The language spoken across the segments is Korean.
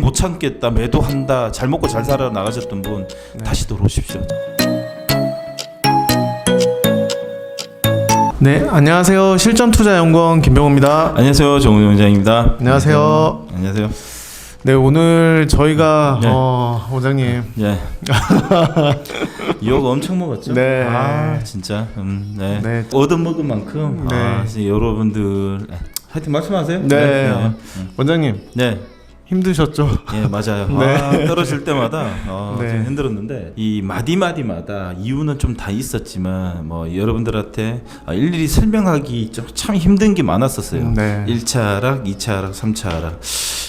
못 참겠다 매도한다 잘 먹고 잘 살아 나가셨던 분 다시 들어오십시오. 네, 안녕하세요. 실전투자연구원 김병호입니다. 안녕하세요 정우 원장입니다. 안녕하세요. 안녕하세요. 네, 오늘 저희가 네. 어, 원장님 예. 욕 엄청 먹었죠. 네. 아 진짜. 음, 네. 네. 얻어 먹은 만큼 네. 아, 여러분들 하여튼 말씀하세요. 네. 네. 원장님 네. 힘드셨죠? 예 맞아요. 네. 아, 떨어질 때마다 어, 네. 좀 힘들었는데 이 마디 마디마다 이유는 좀 다 있었지만 뭐 여러분들한테 아, 일일이 설명하기 좀 참 힘든 게 많았었어요. 네. 1차 하락, 2차 하락, 3차 하락.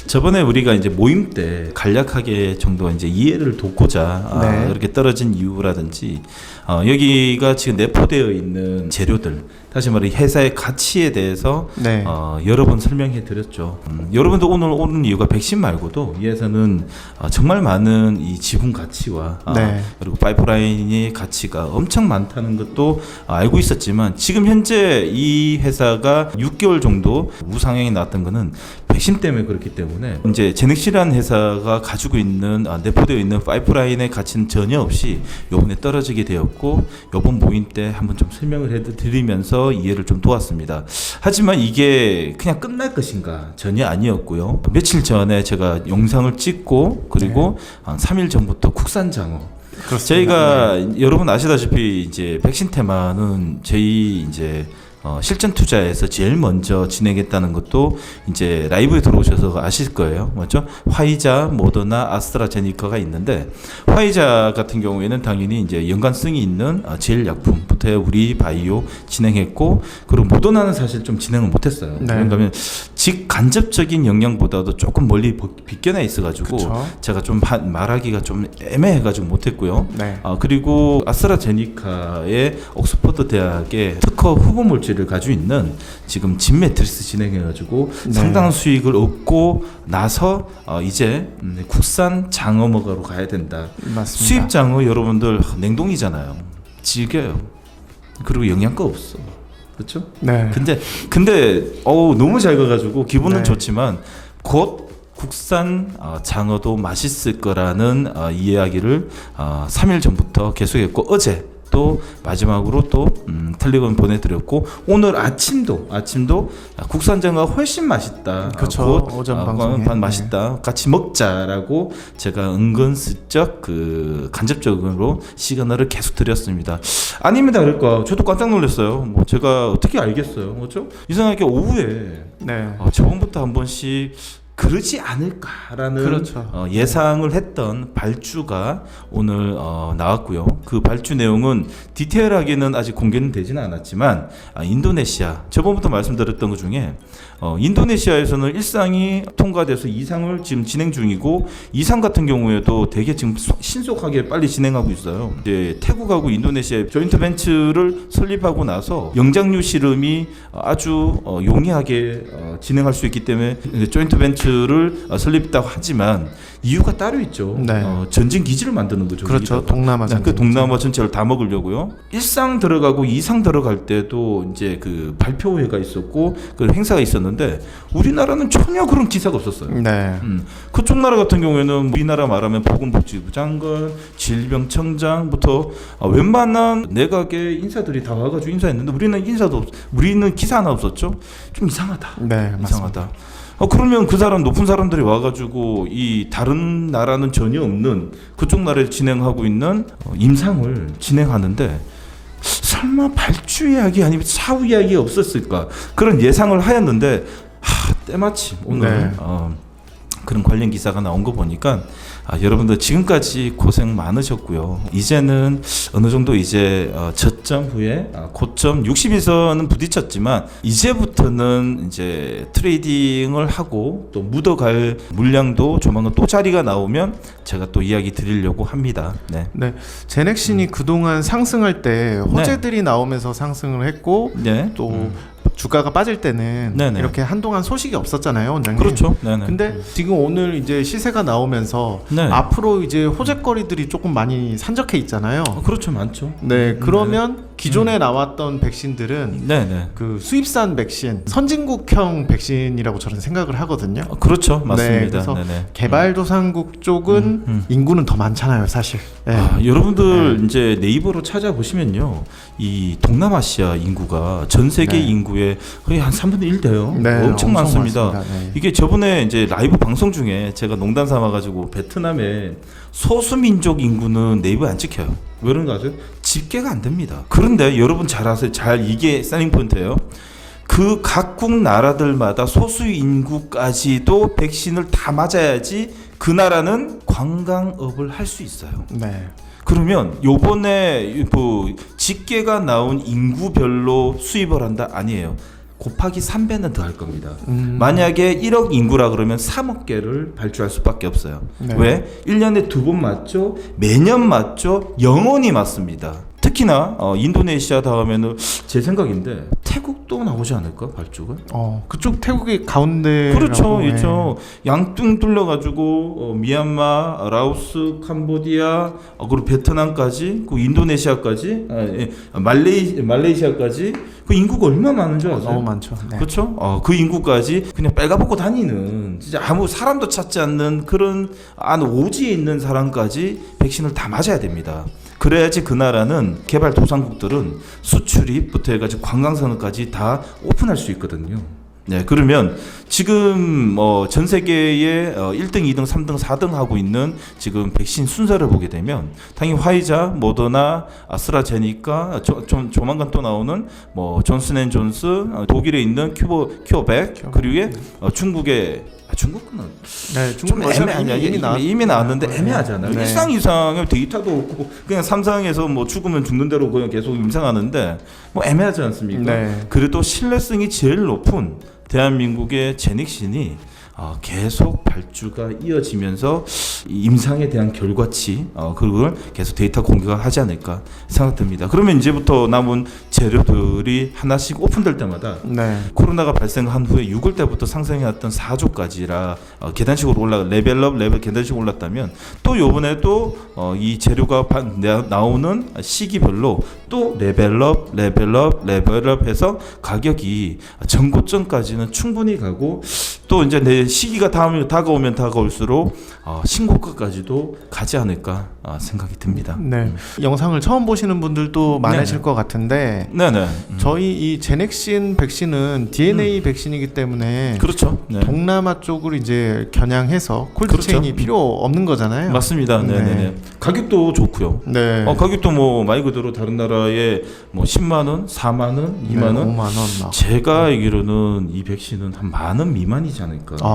저번에 우리가 이제 모임 때 간략하게 정도 이제 이해를 돕고자 아, 네. 이렇게 떨어진 이유라든지 어, 여기가 지금 내포되어 있는 재료들 다시 말해 회사의 가치에 대해서 네. 어, 여러 번 설명해 드렸죠. 음, 여러분도 오늘 오는 이유가 백신 말고도 이 회사는 어, 정말 많은 이 지분 가치와 아, 네. 그리고 파이프라인의 가치가 엄청 많다는 것도 알고 있었지만 지금 현재 이 회사가 6개월 정도 우상향이 나왔던 거는 백신 때문에 그렇기 때문에 이제 제넥시라는 회사가 가지고 있는 아, 내포되어 있는 파이프라인의 가치는 전혀 없이 요번에 떨어지게 되었고 요번 모임 때 한번 좀 설명을 해드리면서 이해를 좀 도왔습니다. 하지만 이게 그냥 끝날 것인가 전혀 아니었고요. 며칠 전에 제가 영상을 찍고 그리고 한 3일 전부터 국산 장어 그렇습니다. 저희가 여러분 아시다시피 이제 백신 테마는 저희 이제 어, 실전 투자에서 제일 먼저 진행했다는 것도 이제 라이브에 들어오셔서 아실 거예요. 맞죠? 화이자, 모더나, 아스트라제니카가 있는데 화이자 같은 경우에는 당연히 이제 연관성이 있는 어, 제일 약품 부터 우리 바이오 진행했고 그리고 모더나는 사실 좀 진행을 못했어요. 네. 그런가 하면 직간접적인 영향보다도 조금 멀리 버- 비껴나 있어가지고 그쵸. 제가 좀 하- 말하기가 좀 애매해가지고 못했고요. 네. 아, 그리고 아스트라제니카의 옥스퍼드 대학의 특허 후보 물질을 가지고 있는 지금 진 매트리스 진행해가지고 네. 상당한 수익을 얻고 나서 어, 이제 음, 국산 장어 먹으러 가야 된다. 맞습니다. 수입 장어 여러분들 냉동이잖아요. 질겨요. 그리고 영양가 없어. 그렇죠? 네. 근데 근데 어우 너무 잘 가가지고 기분은 네. 좋지만 곧 국산 어, 장어도 맛있을 거라는 어, 이야기를 어, 3일 전부터 계속했고 어제 또 마지막으로 또 음, 텔레그램 보내드렸고 오늘 아침도 아침도 아, 국산 장어가 훨씬 맛있다. 아, 곧, 오전 아, 방송에. 반 맛있다. 같이 먹자라고 제가 은근슬쩍 그 간접적으로 시그널을 계속 드렸습니다. 아닙니다. 그러니까 저도 깜짝 놀랐어요. 뭐 제가 어떻게 알겠어요, 뭐죠? 이상하게 오후에 네. 어, 저번부터 한 번씩 그러지 않을까라는 그렇죠. 어, 예상을 했던 발주가 오늘 어, 나왔고요. 그 발주 내용은 디테일하게는 아직 공개는 되지는 않았지만 아, 인도네시아 저번부터 말씀드렸던 것 중에 어, 인도네시아에서는 일상이 통과돼서 이상을 지금 진행 중이고 이상 같은 경우에도 되게 지금 소- 신속하게 빨리 진행하고 있어요. 이제 태국하고 인도네시아의 조인트 벤처를 설립하고 나서 영장류 실험이 아주 어, 용이하게 어, 진행할 수 있기 때문에 조인트 벤처를 어, 설립했다고 하지만 이유가 따로 있죠. 네. 어, 전진 기지를 만드는 거죠. 그렇죠. 여기다가. 동남아 네, 그 전쟁. 동남아 전체를 다 먹으려고요. 일상 들어가고 이상 들어갈 때도 이제 그 발표회가 있었고 그 행사가 있었는데 우리나라는 전혀 그런 기사가 없었어요. 네. 음, 그쪽 나라 같은 경우에는 우리나라 말하면 보건복지부 장관, 질병청장부터 아, 웬만한 내각의 인사들이 다 와가지고 인사했는데 우리는 인사도 없, 우리는 기사 하나 없었죠. 좀 이상하다. 네. 이상하다. 어, 그러면 그 사람 높은 사람들이 와가지고 이 다른 나라는 전혀 없는 그쪽 나라에 진행하고 있는 어, 임상을 진행하는데 설마 발주 이야기 아니면 사후 이야기 없었을까 그런 예상을 하였는데 하, 때마침 오늘 네. 어, 그런 관련 기사가 나온 거 보니까 아, 여러분들 지금까지 고생 많으셨고요. 이제는 어느 정도 이제 어, 저점 후에 아, 고점 60에서는 부딪혔지만 이제부터는 이제 트레이딩을 하고 또 묻어갈 물량도 조만간 또 자리가 나오면 제가 또 이야기 드리려고 합니다. 네. 네. 제넥신이 그동안 상승할 때 호재들이 나오면서 상승을 했고 네. 또 음. 주가가 빠질 때는 네네. 이렇게 한동안 소식이 없었잖아요, 원장님. 그렇죠. 네네. 근데 지금 오늘 이제 시세가 나오면서 네. 앞으로 이제 호재거리들이 조금 많이 산적해 있잖아요. 어, 그렇죠. 많죠. 네, 그러면 기존에 나왔던 백신들은 네네. 그 수입산 백신, 선진국형 백신이라고 저는 생각을 하거든요. 어, 그렇죠, 맞습니다. 네, 그래서 네네. 개발도상국 쪽은 음, 음. 인구는 더 많잖아요, 사실. 네. 아, 여러분들 이제 네이버로 찾아보시면요, 이 동남아시아 인구가 전 세계 네. 인구의 거의 한 3분의 1 돼요. 네, 엄청, 많습니다. 네. 이게 저번에 이제 라이브 방송 중에 제가 농담 삼아 가지고 베트남의 소수민족 인구는 네이버에 안 찍혀요. 왜 그런가 아세요? 집계가 안 됩니다. 그런데 여러분 잘 아세요? 잘 이게 셀링 포인트예요. 그 각국 나라들마다 소수 인구까지도 백신을 다 맞아야지 그 나라는 관광업을 할 수 있어요. 네. 그러면 요번에 그 집계가 나온 인구별로 수입을 한다 아니에요. 곱하기 3배는 더 할 겁니다. 음, 만약에 1억 인구라 그러면 3억 개를 발주할 수밖에 없어요. 네. 왜? 1년에 두 번 맞죠? 매년 맞죠? 영원히 맞습니다. 특히나 어, 인도네시아 다음에는 제 생각인데 태국도 나오지 않을까 발주가? 어, 그쪽 태국이 가운데 그렇죠, 그렇죠. 양뚱 뚫려가지고 어, 미얀마, 라오스, 캄보디아, 어, 그리고 베트남까지, 그 인도네시아까지, 아, 예, 말레이 말레이시아까지 그 인구가 얼마나 많은 줄 아세요? 너무 많죠. 네. 그렇죠? 어, 그 인구까지 그냥 빨가벗고 다니는 진짜 아무 사람도 찾지 않는 그런 안 오지에 있는 사람까지 백신을 다 맞아야 됩니다. 그래야지 그 나라는 개발 도상국들은 수출입부터 해가지고 관광산업까지 다 오픈할 수 있거든요. 네, 그러면 지금 어, 전 세계에 어, 1등, 2등, 3등, 4등 하고 있는 지금 백신 순서를 보게 되면 당연히 화이자, 모더나, 아스트라제니카, 조, 좀 조만간 또 나오는 뭐 존슨앤존스, 어, 독일에 있는 큐버 큐어백, 그리고 어, 중국의 아, 중국은 네, 좀 중국 애매 애매 아니야 이미, 이미, 나왔- 이미 나왔는데 네. 애매하잖아요. 네. 일상 이상의 데이터도 없고 그냥 삼상에서 뭐 죽으면 죽는 대로 그냥 계속 임상하는데 뭐 애매하지 않습니까? 네. 그래도 신뢰성이 제일 높은 대한민국의 제닉신이 어, 계속 발주가 이어지면서 이 임상에 대한 결과치 어, 그걸 계속 데이터 공개가 하지 않을까 생각됩니다. 그러면 이제부터 남은 재료들이 하나씩 오픈될 때마다 네. 코로나가 발생한 후에 6월 때부터 상승해왔던 4조까지라 어, 계단식으로 올라 레벨업 레벨 계단식 올랐다면 또 요번에 또이 재료가 바- 나- 나오는 시기별로 또 레벨업 레벨업 레벨업 해서 가격이 전고점까지는 충분히 가고 또 이제 내 시기가 다음 다가오면 다가올수록 어, 신고가까지도 가지 않을까 어, 생각이 듭니다. 네. 영상을 처음 보시는 분들도 많으실 네. 것 같은데 네네. 음. 저희 이 제넥신 백신은 DNA 백신이기 때문에 그렇죠. 네. 동남아 쪽으로 이제 겨냥해서 콜드체인이 그렇죠. 필요 없는 거잖아요. 맞습니다. 네. 네네네. 가격도 좋고요. 네. 어, 가격도 뭐 말 그대로 다른 나라에 뭐 10만 원, 4만 원, 2만 원. 5만 원 막. 제가 알기로는 이 백신은 한 만 원 미만이지 않을까. 아.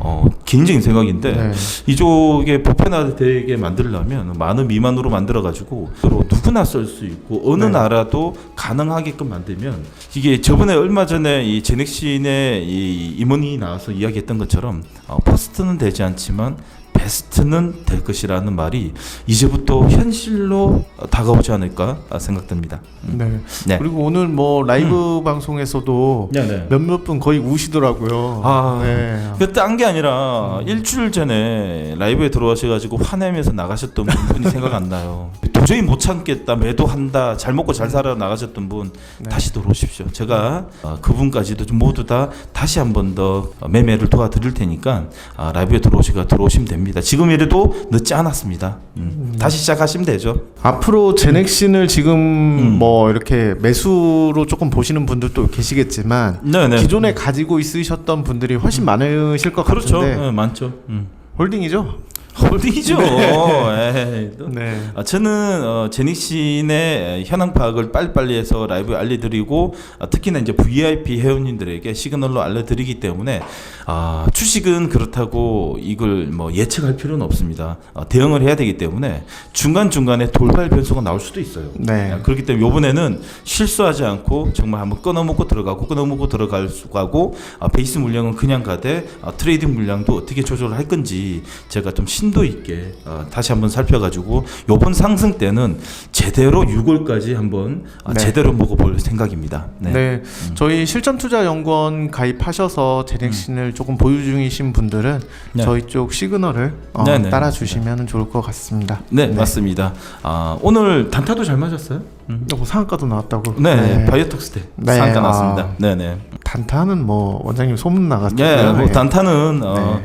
어, 개인적인 생각인데 네. 이쪽에 보편화되게 만들려면 만원 미만으로 만들어 가지고 누구나 쓸 수 있고 어느 네. 나라도 가능하게끔 만들면 이게 저번에 얼마 전에 이 제넥신의 이 임원이 나와서 이야기했던 것처럼 어, 퍼스트는 되지 않지만 베스트는 될 것이라는 말이 이제부터 현실로 다가오지 않을까 생각됩니다. 네. 네. 그리고 오늘 뭐 라이브 방송에서도 네네. 몇몇 분 거의 우시더라고요. 아, 네. 그딴게 아니라 일주일 전에 라이브에 들어와셔가지고 화내면서 나가셨던 분이 생각 안 나요. 도저히 못 참겠다, 매도한다, 잘 먹고 잘 살아 나가셨던 분 네. 다시 들어오십시오. 제가 어, 그분까지도 좀 모두 다 다시 한 번 더 매매를 도와드릴 테니까 아, 라이브에 들어오시가 들어오시면 됩니다. 지금이라도 늦지 않았습니다. 음, 다시 시작하시면 되죠. 앞으로 제넥신을 지금 음. 뭐 이렇게 매수로 조금 보시는 분들도 계시겠지만 네네. 기존에 가지고 있으셨던 분들이 훨씬 많으실 것 그렇죠. 같은데 네, 많죠. 음. 홀딩이죠? 홀딩이죠. 에이, 또. 네. 아, 저는 어, 제닉신의 현황 파악을 빨리빨리 해서 라이브에 알려드리고 아, 특히나 이제 VIP 회원님들에게 시그널로 알려드리기 때문에 아, 주식은 그렇다고 이걸 뭐 예측할 필요는 없습니다. 어, 대응을 해야 되기 때문에 중간 중간에 돌발 변수가 나올 수도 있어요. 네. 아, 그렇기 때문에 이번에는 실수하지 않고 정말 한번 끊어먹고 들어가고 끊어먹고 들어갈 수 가고 아, 베이스 물량은 그냥 가되 아, 트레이딩 물량도 어떻게 조절을 할 건지 제가 좀 심도 있게 어, 다시 한번 살펴가지고 요번 상승 때는 제대로 6월까지 한번 어, 네. 제대로 먹어볼 생각입니다. 네. 네. 저희 실전투자연구원 가입하셔서 제넥신을 조금 보유 중이신 분들은 음. 네. 저희 쪽 시그널을 어, 네, 네, 따라주시면 좋을 것 같습니다. 네, 맞습니다. 아, 오늘 단타도 잘 맞았어요. 음. 뭐 상한가도 나왔다고. 네, 바이오톡스 때 네, 아. 나왔습니다. 네, 네. 단타는 뭐 원장님 소문 나갔죠. 네, 뭐 단타는 어, 네.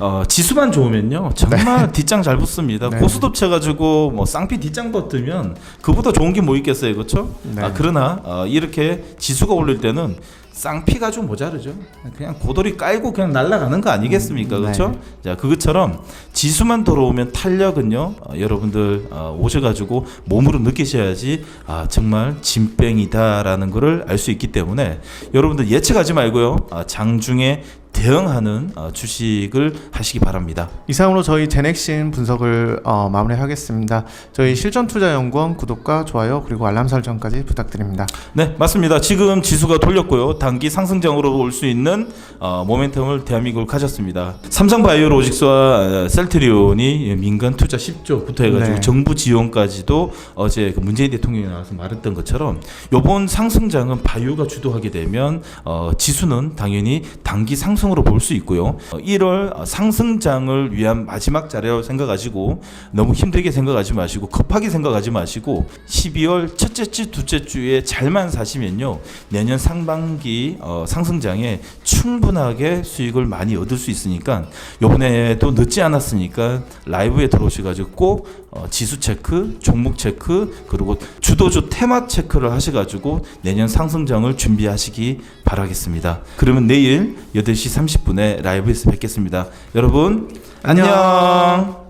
어, 지수만 좋으면요 정말 뒷장 잘 붙습니다. 네. 고스톱 쳐가지고 뭐 쌍피 뒷장 붙으면 그보다 좋은 게 뭐 있겠어요, 그렇죠? 네. 아, 그러나 어, 이렇게 지수가 올릴 때는 쌍피가 좀 모자르죠. 그냥 고돌이 깔고 그냥 날아가는 거 아니겠습니까, 음, 그렇죠? 네. 자, 그것처럼 지수만 들어오면 탄력은요, 어, 여러분들 어, 오셔가지고 몸으로 느끼셔야지 아 정말 진뺑이다라는 것을 알 수 있기 때문에 여러분들 예측하지 말고요, 아, 장중에 대응하는 어, 주식을 하시기 바랍니다. 이상으로 저희 제넥신 분석을 어, 마무리하겠습니다. 저희 실전투자연구원 구독과 좋아요 그리고 알람 설정까지 부탁드립니다. 네, 맞습니다. 지금 지수가 돌렸고요. 단기 상승장으로 올 수 있는 어, 모멘텀을 대한민국을 가졌습니다. 삼성바이오로직스와 어, 셀트리온이 민간 투자 10조부터 해가지고 네. 정부 지원까지도 어제 그 문재인 대통령이 나와서 말했던 것처럼 이번 상승장은 바이오가 주도하게 되면 어, 지수는 당연히 단기 상승 으로 볼 수 있고요. 어, 1월 상승장을 위한 마지막 자리라고 생각하시고 너무 힘들게 생각하지 마시고 급하게 생각하지 마시고 12월 첫째 주, 둘째 주에 잘만 사시면요 내년 상반기 어, 상승장에 충분하게 수익을 많이 얻을 수 있으니까 이번에도 늦지 않았으니까 라이브에 들어오셔 가지고 꼭 어, 지수 체크, 종목 체크 그리고 주도주 테마 체크를 하셔가지고 내년 상승장을 준비하시기 바라겠습니다. 그러면 내일 8시 30분에 라이브에서 뵙겠습니다. 여러분 안녕. 안녕.